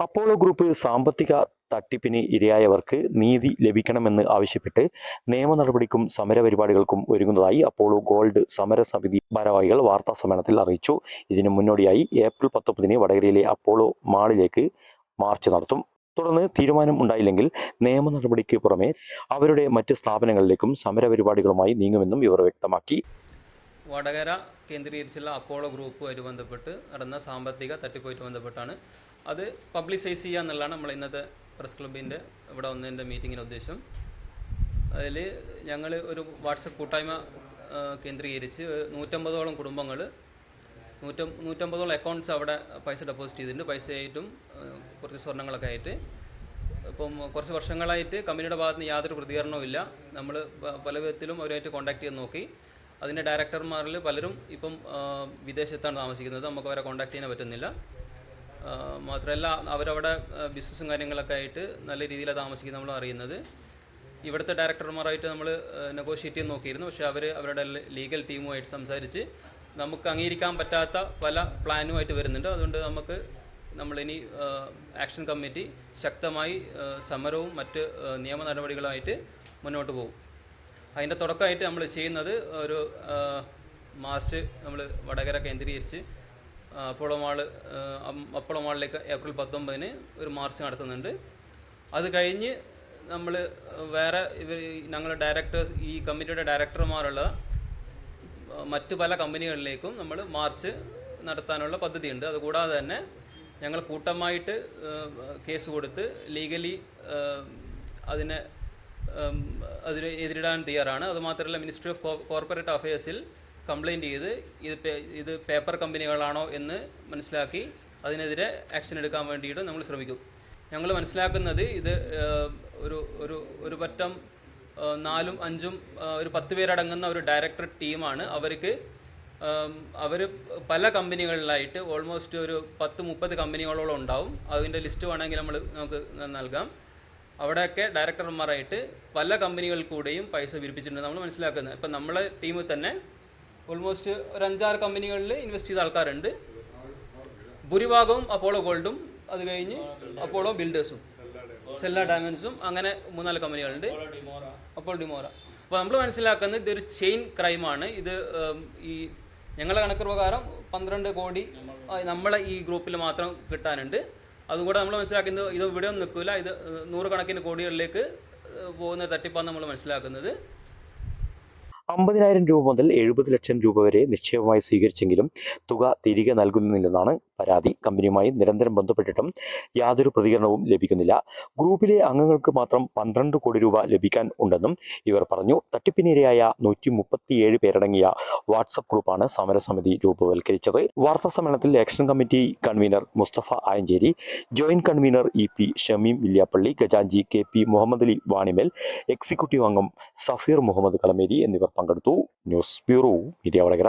Apollo group സാമ്പത്തിക തട്ടിപ്പിന് ഇരയായവർക്ക് നീതി ലഭിക്കണമെന്ന് ആവശ്യപ്പെട്ട് നിയമ നടപടിക്കും സമരപരിപാടികൾക്കും ഒരുങ്ങുന്നതായി അപ്പോളോ ഗോൾഡ് സമര സമിതി ഭാരവാഹികൾ വാർത്താ സമ്മേളനത്തിൽ അറിയിച്ചു. ഇതിനു മുന്നോടിയായി ഏപ്രിൽ പത്തൊമ്പതിന് വടകരയിലെ അപ്പോളോ മാളിലേക്ക് മാർച്ച് നടത്തും. തുടർന്ന് തീരുമാനം ഉണ്ടായില്ലെങ്കിൽ നിയമ നടപടിക്ക് പുറമെ അവരുടെ മറ്റ് സ്ഥാപനങ്ങളിലേക്കും സമരപരിപാടികളുമായി നീങ്ങുമെന്നും ഇവർ വ്യക്തമാക്കി. വടകര കേന്ദ്രീകരിച്ചുള്ള അപ്പോളോ ഗ്രൂപ്പുമായിട്ട് ബന്ധപ്പെട്ട് നടന്ന സാമ്പത്തിക തട്ടിപ്പുമായിട്ട് ബന്ധപ്പെട്ടാണ്. അത് പബ്ലിസൈസ് ചെയ്യുക എന്നുള്ളതാണ് നമ്മൾ ഇന്നത്തെ പ്രസ് ക്ലബിന്റെ ഇവിടെ വന്നതിന്റെ മീറ്റിങ്ങിന്റെ ഉദ്ദേശം. അതിൽ ഞങ്ങൾ ഒരു വാട്സപ്പ് കൂട്ടായ്മ കേന്ദ്രീകരിച്ച് നൂറ്റമ്പതോളം കുടുംബങ്ങൾ നൂറ്റ നൂറ്റമ്പതോളം അക്കൗണ്ട്സ് അവിടെ പൈസ ഡെപ്പോസിറ്റ് ചെയ്തിട്ടുണ്ട്. പൈസയായിട്ടും കുറച്ച് സ്വർണങ്ങളൊക്കെ ആയിട്ട്. ഇപ്പം കുറച്ച് വർഷങ്ങളായിട്ട് കമ്പനിയുടെ ഭാഗത്ത് നിന്ന് യാതൊരു പ്രതികരണവും ഇല്ല. നമ്മൾ പല വിധത്തിലും അവരുമായിട്ട് കോൺടാക്ട് ചെയ്ത് നോക്കി. അതിന്റെ ഡയറക്ടർമാരിൽ പലരും ഇപ്പം വിദേശത്താണ് താമസിക്കുന്നത്. നമുക്ക് അവരെ കോൺടാക്ട് ചെയ്യാൻ പറ്റുന്നില്ല. മാത്രമല്ല അവരവിടെ ബിസിനസ്സും കാര്യങ്ങളൊക്കെ ആയിട്ട് നല്ല രീതിയിലാണ് താമസിക്കുന്നത് നമ്മൾ അറിയുന്നത്. ഇവിടുത്തെ ഡയറക്ടർമാരായിട്ട് നമ്മൾ നെഗോഷിയേറ്റ് ചെയ്ത് നോക്കിയിരുന്നു. പക്ഷേ അവർ അവരുടെ ലീഗൽ ടീമുമായിട്ട് സംസാരിച്ച് നമുക്ക് അംഗീകരിക്കാൻ പറ്റാത്ത പല പ്ലാനുമായിട്ട് വരുന്നുണ്ട്. അതുകൊണ്ട് നമുക്ക് നമ്മളിനി ആക്ഷൻ കമ്മിറ്റി ശക്തമായി സമരവും മറ്റ് നിയമ നടപടികളുമായിട്ട് മുന്നോട്ട് പോകും. അതിന്റെ തുടക്കമായിട്ട് നമ്മൾ ചെയ്യുന്നത് ഒരു മാർച്ച് നമ്മൾ വടകര കേന്ദ്രീകരിച്ച് അപ്പോളമാൾ അപ്പോളമാളിലേക്ക് ഏപ്രിൽ പത്തൊമ്പതിന് ഒരു മാർച്ച് നടത്തുന്നുണ്ട്. അത് കഴിഞ്ഞ് നമ്മൾ വേറെ ഇവർ ഞങ്ങളുടെ ഡയറക്ടേഴ്സ് ഈ കമ്മിറ്റിയുടെ ഡയറക്ടർമാരുള്ള മറ്റു പല കമ്പനികളിലേക്കും നമ്മൾ മാർച്ച് നടത്താനുള്ള പദ്ധതിയുണ്ട്. അതുകൂടാതെ തന്നെ ഞങ്ങൾ കൂട്ടമായിട്ട് കേസ് കൊടുത്ത് ലീഗലി അതിനെ അതിന് എതിരിടാൻ തയ്യാറാണ്. അതുമാത്രമല്ല മിനിസ്ട്രി ഓഫ് കോർപ്പറേറ്റ് അഫയേഴ്സിൽ കംപ്ലൈന്റ് ചെയ്ത് ഇത് ഇത് പേപ്പർ കമ്പനികളാണോ എന്ന് മനസ്സിലാക്കി അതിനെതിരെ ആക്ഷൻ എടുക്കാൻ വേണ്ടിയിട്ട് നമ്മൾ ശ്രമിക്കും. ഞങ്ങൾ മനസ്സിലാക്കുന്നത് ഇത് ഒരു ഒരു ഒരു പറ്റം നാലും അഞ്ചും ഒരു പത്ത് പേരടങ്ങുന്ന ഒരു ഡയറക്ടർ ടീമാണ് അവർക്ക് അവർ പല കമ്പനികളിലായിട്ട് ഓൾമോസ്റ്റ് ഒരു പത്ത് മുപ്പത് കമ്പനികളോളം ഉണ്ടാവും. അതിന്റെ ലിസ്റ്റ് വേണമെങ്കിൽ നമ്മൾ നമുക്ക് നൽകാം. അവിടെയൊക്കെ ഡയറക്ടർമാരായിട്ട് പല കമ്പനികൾ കൂടെയും പൈസ വിരിപ്പിച്ചിട്ടുണ്ട് നമ്മൾ മനസ്സിലാക്കുന്നത്. ഇപ്പം നമ്മളെ ടീമിൽ തന്നെ ഓൾമോസ്റ്റ് ഒരു അഞ്ചാറ് കമ്പനികളിൽ ഇൻവെസ്റ്റ് ചെയ്ത ആൾക്കാരുണ്ട്. ഭൂരിഭാഗവും അപ്പോളോ ഗോൾഡും അത് കഴിഞ്ഞ് അപ്പോളോ ബിൽഡേഴ്സും സെല്ല ഡയമണ്ട്സും അങ്ങനെ മൂന്നാൽ കമ്പനികളുണ്ട്. അപ്പോൾ ഡിമോറ അപ്പോൾ നമ്മൾ മനസ്സിലാക്കുന്നത് ഇതൊരു ചെയിൻ ക്രൈമാണ് ഇത് ഈ ഞങ്ങളുടെ കണക്ക് പ്രകാരം പന്ത്രണ്ട് കോടി നമ്മളെ ഈ ഗ്രൂപ്പിൽ മാത്രം കിട്ടാനുണ്ട്. അതുകൂടെ നമ്മൾ മനസ്സിലാക്കുന്നത് ഇത് ഇവിടെ ഒന്നും നിൽക്കില്ല ഇത് നൂറുകണക്കിന് കോടികളിലേക്ക് പോകുന്ന തട്ടിപ്പാണ് നമ്മൾ മനസ്സിലാക്കുന്നത്. അമ്പതിനായിരം രൂപ മുതൽ എഴുപത് ലക്ഷം രൂപ വരെ നിശ്ചയമായി സ്വീകരിച്ചെങ്കിലും തുക തിരികെ നൽകുന്നില്ലെന്നാണ് പരാതി കമ്പനിയുമായി നിരന്തരം ബന്ധപ്പെട്ടിട്ടും യാതൊരു പ്രതികരണവും ലഭിക്കുന്നില്ല. ഗ്രൂപ്പിലെ അംഗങ്ങൾക്ക് മാത്രം പന്ത്രണ്ട് കോടി രൂപ ലഭിക്കാൻ ഉണ്ടെന്നും ഇവർ പറഞ്ഞു. തട്ടിപ്പിനിരയായ നൂറ്റി മുപ്പത്തിയേഴ് പേരടങ്ങിയ വാട്സപ്പ് ഗ്രൂപ്പാണ് സമരസമിതി രൂപവൽക്കരിച്ചത്. വാർത്താ സമ്മേളനത്തിൽ action committee convener Mustafa Ayancheri joint convener E P Shameem Villiappally ഖജാൻജി K P Muhammad Ali Vanimel executive അംഗം സഫീർ മുഹമ്മദ് കളമേരി എന്നിവർ പങ്കെടുത്തു. News bureau media Vadakara.